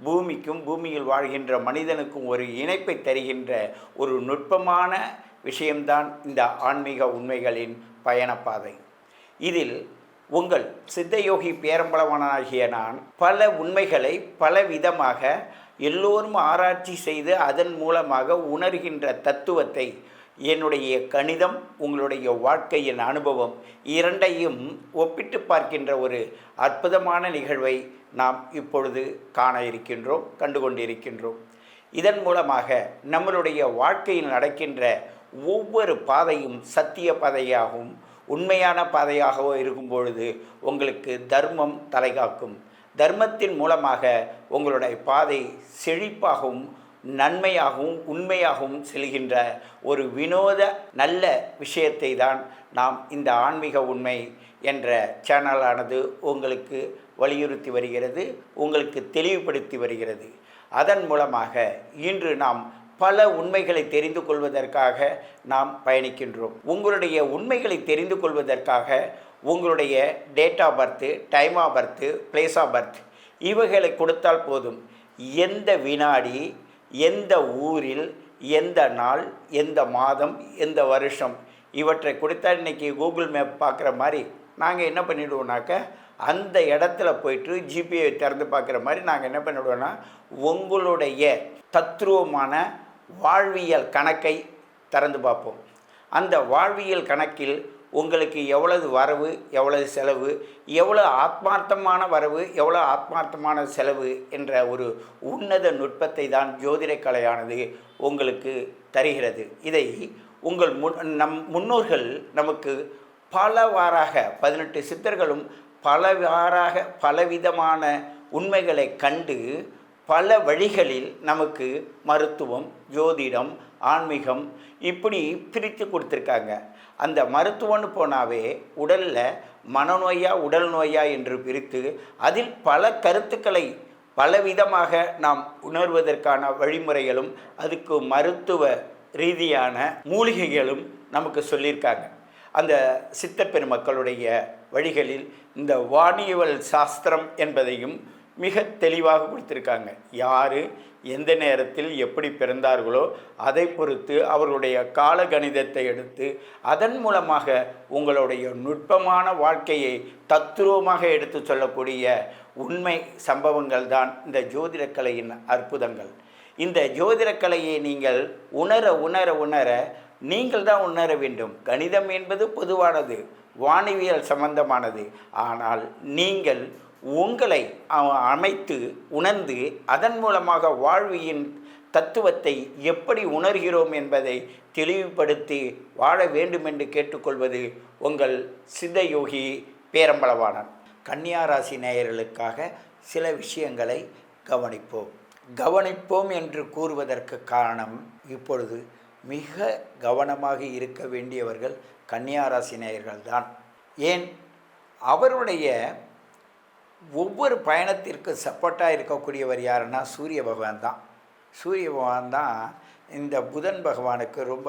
பூமிக்கும் பூமியில் வாழ்கின்ற மனிதனுக்கும் ஒரு இணைப்பை தருகின்ற ஒரு நுட்பமான விஷயம்தான் இந்த ஆன்மீக உண்மைகளின் பயணப்பாதை. இதில் உங்கள் சித்தயோகி பேரம்பளவனாகிய நான் பல உண்மைகளை பல விதமாக எல்லோரும் ஆராய்ச்சி செய்து அதன் மூலமாக உணர்கின்ற தத்துவத்தை என்னுடைய கணிதம் உங்களுடைய வாழ்க்கையின் அனுபவம் இரண்டையும் ஒப்பிட்டு பார்க்கின்ற ஒரு அற்புதமான நிகழ்வை நாம் இப்பொழுது காண இருக்கின்றோம் கண்டு கொண்டிருக்கின்றோம் இதன் மூலமாக நம்மளுடைய வாழ்க்கையில் நடக்கின்ற ஒவ்வொரு பாதையும் சத்திய பாதையாகவும் உண்மையான பாதையாகவோ இருக்கும் பொழுது உங்களுக்கு தர்மம் தலைகாக்கும். தர்மத்தின் மூலமாக உங்களுடைய பாதை செழிப்பாகவும் நன்மையாகவும் உண்மையாகவும் செல்கின்ற ஒரு வினோத நல்ல விஷயத்தை தான் நாம் இந்த ஆன்மீக உண்மை என்ற சேனலானது உங்களுக்கு வலியுறுத்தி வருகிறது உங்களுக்கு தெளிவுபடுத்தி வருகிறது. அதன் மூலமாக இன்று நாம் பல உண்மைகளை தெரிந்து கொள்வதற்காக நாம் பயணிக்கின்றோம். உங்களுடைய உண்மைகளை தெரிந்து கொள்வதற்காக உங்களுடைய date of birth time of birth place of birth இவைகளை கொடுத்தால் போதும். எந்த வினாடி எந்த ஊரில் எந்த நாள் எந்த மாதம் எந்த வருஷம் இவற்றை கொடுத்தா இன்றைக்கி கூகுள் மேப் பார்க்குற மாதிரி நாங்கள் என்ன பண்ணிவிடுவோம்னாக்க அந்த இடத்துல போயிட்டு ஜிபிஐ திறந்து பார்க்குற மாதிரி நாங்கள் என்ன பண்ணிவிடுவோன்னா உங்களுடைய தத்ரூபமான வாழ்வியல் கணக்கை திறந்து பார்ப்போம். அந்த வாழ்வியல் கணக்கில் உங்களுக்கு எவ்வளவு வரவு எவ்வளவு செலவு எவ்வளோ ஆத்மார்த்தமான வரவு எவ்வளோ ஆத்மார்த்தமான செலவு என்ற ஒரு உன்னத நுட்பத்தை தான் ஜோதிட கலையானது உங்களுக்கு தருகிறது. இதை உங்கள் முன் நம் முன்னோர்கள் நமக்கு பலவாறாக பதினெட்டு சித்தர்களும் பலவாறாக பலவிதமான உண்மைகளை கண்டு பல வழிகளில் நமக்கு மருத்துவம் ஜோதிடம் ஆன்மீகம் இப்படி பிரித்து கொடுத்துருக்காங்க. அந்த மருத்துவம்னு போனாவே உடலில் மனநோயா உடல் நோயா என்று பிரித்து அதில் பல கருத்துக்களை பலவிதமாக நாம் உணர்வதற்கான வழிமுறைகளும் அதுக்கு மருத்துவ ரீதியான மூலிகைகளும் நமக்கு சொல்லியிருக்காங்க. அந்த சித்த பெருமக்களுடைய வழிகளில் இந்த வானியவல் சாஸ்திரம் என்பதையும் மிக தெளிவாக கொடுத்துருக்காங்க. யார் எந்த நேரத்தில் எப்படி பிறந்தார்களோ அதை பொறுத்து அவர்களுடைய கால கணிதத்தை எடுத்து அதன் மூலமாக உங்களுடைய நுட்பமான வாழ்க்கையை தத்துருவமாக எடுத்து சொல்லக்கூடிய உண்மை சம்பவங்கள் தான் இந்த ஜோதிடக்கலையின் அற்புதங்கள். இந்த ஜோதிடக்கலையை நீங்கள் உணர உணர உணர நீங்கள் தான் உணர வேண்டும். கணிதம் என்பது பொதுவானது வானவியல் சம்பந்தமானது. ஆனால் நீங்கள் உங்களை அமைத்து உணர்ந்து அதன் மூலமாக வாழ்வியின் தத்துவத்தை எப்படி உணர்கிறோம் என்பதை தெளிவுபடுத்தி வாழ வேண்டும் என்று கேட்டுக்கொள்வது உங்கள் சித்தயோகி பேரம்பளவானன் கன்னியாராசி நேயர்களுக்காக சில விஷயங்களை கவனிப்போம். கவனிப்போம் என்று கூறுவதற்கு காரணம் இப்பொழுது மிக கவனமாக இருக்க வேண்டியவர்கள் கன்னியாராசி நேயர்கள்தான் ஏன்? அவருடைய ஒவ்வொரு பயணத்திற்கு சப்போர்ட்டாக இருக்கக்கூடியவர் யாருன்னா சூரிய பகவான் தான். சூரிய பகவான் தான் இந்த புதன் பகவானுக்கு ரொம்ப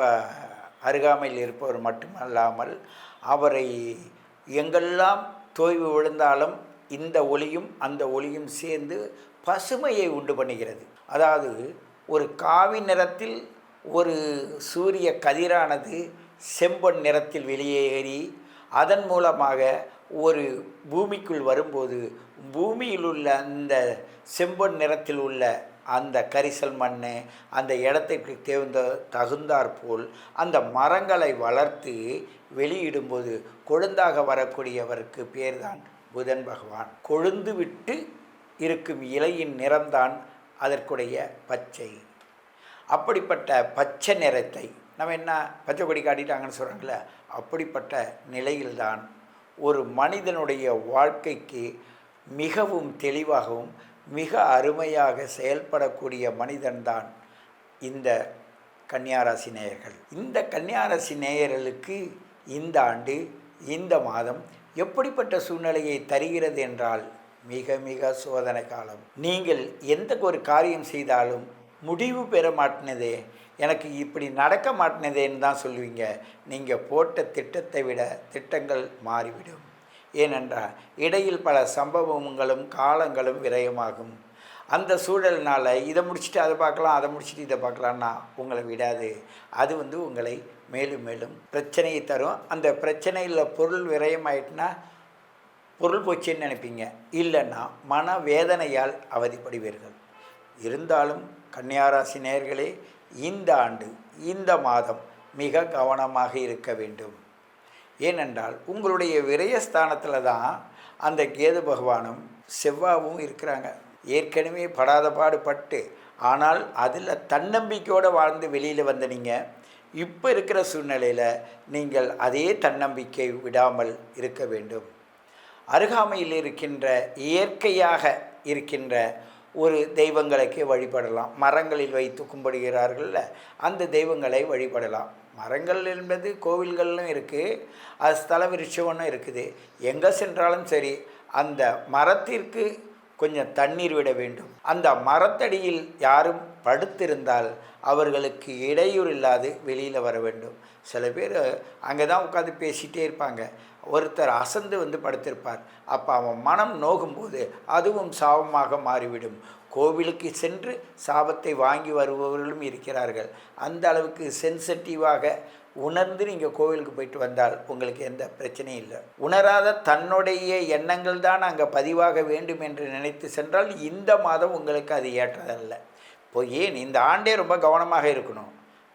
அருகாமையில் இருப்பவர் மட்டுமல்லாமல் அவரை எங்கெல்லாம் தோய்வு விழுந்தாலும் இந்த ஒளியும் அந்த ஒளியும் சேர்ந்து பசுமையை உண்டு பண்ணுகிறது. அதாவது ஒரு காவி நிறத்தில் ஒரு சூரிய கதிரானது செம்பொன் நிறத்தில் வெளியேறி அதன் மூலமாக ஒரு பூமிக்குள் வரும்போது பூமியில் உள்ள அந்த செம்பொன் நிறத்தில் உள்ள அந்த கரிசல் மண் அந்த இடத்திற்கு தேர்ந்த தகுந்தாற்போல் அந்த மரங்களை வளர்த்து வெளியிடும்போது கொழுந்தாக வரக்கூடியவருக்கு பேர்தான் புதன் பகவான். கொழுந்து விட்டு இருக்கும் இலையின் நிறம்தான் அதற்குடைய பச்சை. அப்படிப்பட்ட பச்சை நிறத்தை நம்ம என்ன பச்சை கொடி காட்டிட்டாங்கன்னு சொல்கிறாங்களே அப்படிப்பட்ட நிலையில்தான் ஒரு மனிதனுடைய வாழ்க்கைக்கு மிகவும் தெளிவாகவும் மிக அருமையாக செயல்படக்கூடிய மனிதன்தான் இந்த கன்னியாராசி நேயர்கள். இந்த கன்னியாராசி நேயர்களுக்கு இந்த ஆண்டு இந்த மாதம் எப்படிப்பட்ட சூழ்நிலையை தருகிறது என்றால் மிக மிக சோதனை காலம். நீங்கள் எந்த ஒரு காரியம் செய்தாலும் முடிவு பெற மாட்டினதே. எனக்கு இப்படி நடக்க மாட்டினதேன்னு தான் சொல்லுவீங்க. நீங்கள் போட்ட திட்டத்தை விட திட்டங்கள் மாறிவிடும். ஏனென்றால் இடையில் பல சம்பவங்களும் காலங்களும் விரயமாகும். அந்த சூழல்னால் இதை முடிச்சுட்டு அதை பார்க்கலாம் அதை முடிச்சுட்டு இதை பார்க்கலான்னா உங்களை விடாது. அது வந்து உங்களை மேலும் மேலும் பிரச்சனையை தரும். அந்த பிரச்சனையில் பொருள் விரயமாயிட்டுனா பொருள் போச்சுன்னு நினைப்பீங்க. இல்லைன்னா மன வேதனையால் அவதிப்படுவீர்கள். இருந்தாலும் கன்னியாராசி நேர்களே இந்த ஆண்டு இந்த மாதம் மிக கவனமாக இருக்க வேண்டும். ஏனென்றால் உங்களுடைய விரயஸ்தானத்தில் தான் அந்த கேது பகவானும் செவ்வாவும் இருக்கிறாங்க. ஏற்கனவே படாத பாடுபட்டு ஆனால் அதில் தன்னம்பிக்கையோடு வாழ்ந்து வெளியில் வந்த நீங்கள் இப்போ இருக்கிற சூழ்நிலையில் நீங்கள் அதே தன்னம்பிக்கை விடாமல் இருக்க வேண்டும். அருகாமையில் இருக்கின்ற இயற்கையாக இருக்கின்ற ஒரு தெய்வங்களுக்கே வழிபடலாம். மரங்களில் வைத்து கும்பிடுகிறார்கள்ல அந்த தெய்வங்களை வழிபடலாம். மரங்கள் என்பது கோவில்கள்லாம் இருக்குது அது ஸ்தல விருட்சம்னு இருக்குது. எங்கே சென்றாலும் சரி அந்த மரத்திற்கு கொஞ்சம் தண்ணீர் விட வேண்டும். அந்த மரத்தடியில் யாரும் படுத்திருந்தால் அவர்களுக்கு இடையூறு இல்லாது வெளியில் வர வேண்டும். சில பேர் அங்கே தான் உட்காந்து பேசிகிட்டே இருப்பாங்க. ஒருத்தர் அசந்து வந்து படுத்திருப்பார். அப்போ அவன் மனம் நோகும்போது அதுவும் சாபமாக மாறிவிடும். கோவிலுக்கு சென்று சாபத்தை வாங்கி வருபவர்களும் இருக்கிறார்கள். அந்த அளவுக்கு சென்சிட்டிவாக உணர்ந்து நீங்கள் கோவிலுக்கு போயிட்டு வந்தால் உங்களுக்கு எந்த பிரச்சனையும் இல்லை. உணராத தன்னுடைய எண்ணங்கள் தான் அங்கே பதிவாக வேண்டும் என்று நினைத்து சென்றால் இந்த மாதம் உங்களுக்கு அது ஏற்றதல்ல. இப்போ ஏன் இந்த ஆண்டே ரொம்ப கவனமாக இருக்கணும்?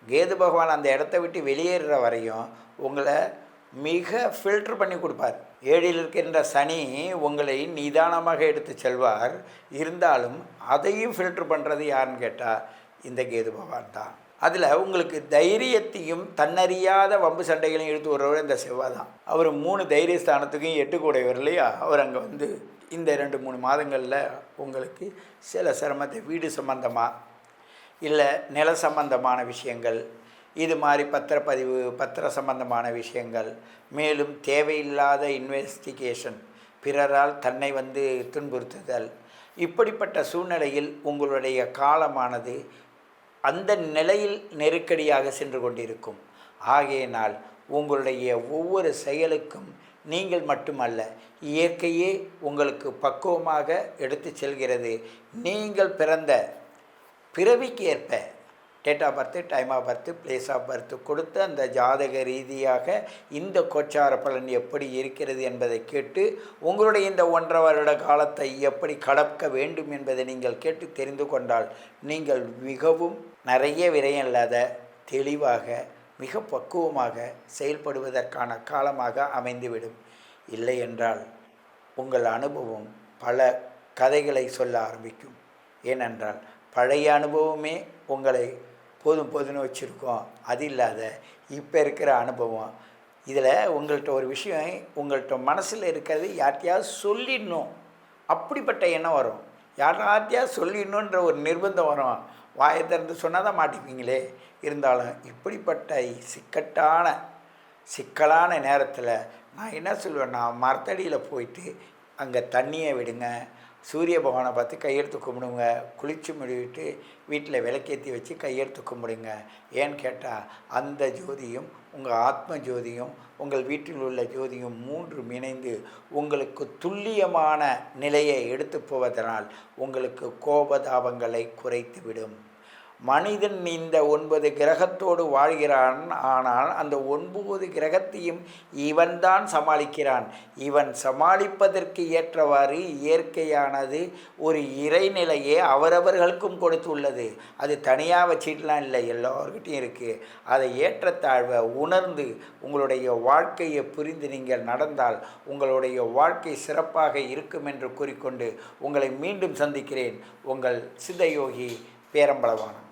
கேது பகவான் அந்த இடத்த விட்டு வெளியேறுற வரையும் உங்களை மிக ஃபில்டர் பண்ணி கொடுப்பார். ஏழில் இருக்கின்ற சனி உங்களை நிதானமாக எடுத்து செல்வார். இருந்தாலும் அதையும் ஃபில்டர் பண்ணுறது யாருன்னு கேட்டால் இந்த கேது பகவான் தான். அதில் உங்களுக்கு தைரியத்தையும் தன்னறியாத வம்பு சண்டைகளையும் எடுத்து வருவர் இந்த செவ்வாய் தான். அவர் மூணு தைரிய ஸ்தானத்துக்கும் எட்டு கூடையவர் இல்லையா? அவர் அங்கே வந்து இந்த ரெண்டு மூணு மாதங்களில் உங்களுக்கு சில சிரமத்தை வீடு சம்பந்தமாக இல்லை நில சம்பந்தமான விஷயங்கள். இது மாதிரி பத்திரப்பதிவு பத்திர சம்பந்தமான விஷயங்கள். மேலும் தேவையில்லாத இன்வெஸ்டிகேஷன் பிறரால் தன்னை வந்து துன்புறுத்துதல். இப்படிப்பட்ட சூழ்நிலையில் உங்களுடைய காலமானது அந்த நிலையில் நெருக்கடியாக சென்று கொண்டிருக்கும். ஆகையினால் உங்களுடைய ஒவ்வொரு செயலுக்கும் நீங்கள் மட்டுமல்ல இயற்கையே உங்களுக்கு பக்குவமாக எடுத்து செல்கிறது. நீங்கள் பிறந்த பிறவிக்கு ஏற்ப date of birth time of birth place of birth கொடுத்து அந்த ஜாதக ரீதியாக இந்த கோச்சார பலன் எப்படி இருக்கிறது என்பதை கேட்டு உங்களுடைய இந்த ஒன்றரை வருட காலத்தை எப்படி கடக்க வேண்டும் என்பதை நீங்கள் கேட்டு தெரிந்து கொண்டால் நீங்கள் மிகவும் நிறைய விரயம் இல்லாத தெளிவாக மிக பக்குவமாக செயல்படுவதற்கான காலமாக அமைந்துவிடும். இல்லை என்றால் உங்கள் அனுபவம் பல கதைகளை சொல்ல ஆரம்பிக்கும். ஏனென்றால் பழைய அனுபவமே உங்களை போதும் போதும்னு வச்சுருக்கோம். அது இல்லாத இப்போ இருக்கிற அனுபவம். இதில் உங்கள்கிட்ட ஒரு விஷயம் உங்கள்கிட்ட மனசில் இருக்கிறது யார்ட்டையாவது சொல்லிடணும். அப்படிப்பட்ட எண்ணம் வரும். யார்கிட்டயாவது சொல்லிடணுன்ற ஒரு நிர்பந்தம் வரும். வாயை திறந்து சொன்னால் தான் மாட்டிப்பீங்களே. இருந்தாலும் இப்படிப்பட்ட சிக்கட்டான சிக்கலான நேரத்தில் நான் என்ன சொல்லுவேன்னா மரத்தடியில் போயிட்டு அங்கே தண்ணியை விடுங்க. சூரிய பகவானை பார்த்து கையெடுத்து கும்பிடுங்க. குளிச்சு முடிவிட்டு வீட்டில் விளக்கேற்றி வச்சு கையெடுத்து கும்பிடுங்க. ஏன்னு கேட்டால் அந்த ஜோதியும் உங்கள் ஆத்ம ஜோதியும் உங்கள் வீட்டில் உள்ள ஜோதியும் மூன்றும் இணைந்து உங்களுக்கு துல்லியமான நிலையை எடுத்து போவதனால் உங்களுக்கு கோபதாபங்களை குறைத்துவிடும். மனிதன் இந்த ஒன்பது கிரகத்தோடு வாழ்கிறான். ஆனால் அந்த ஒன்பது கிரகத்தையும் இவன்தான் சமாளிக்கிறான். இவன் சமாளிப்பதற்கு ஏற்றவாறு இயற்கையானது ஒரு இறைநிலையை அவரவர்களுக்கும் கொடுத்துள்ளது. அது தனியாக வச்சிட்டுலாம் இல்லை எல்லோருக்கிட்டையும் இருக்குது அதை ஏற்றத்தாழ்வை உணர்ந்து உங்களுடைய வாழ்க்கையை புரிந்து நீங்கள் நடந்தால் உங்களுடைய வாழ்க்கை சிறப்பாக இருக்கும் என்று கூறிக்கொண்டு உங்களை மீண்டும் சந்திக்கிறேன். உங்கள் சித்தயோகி பேரம்பளவானம்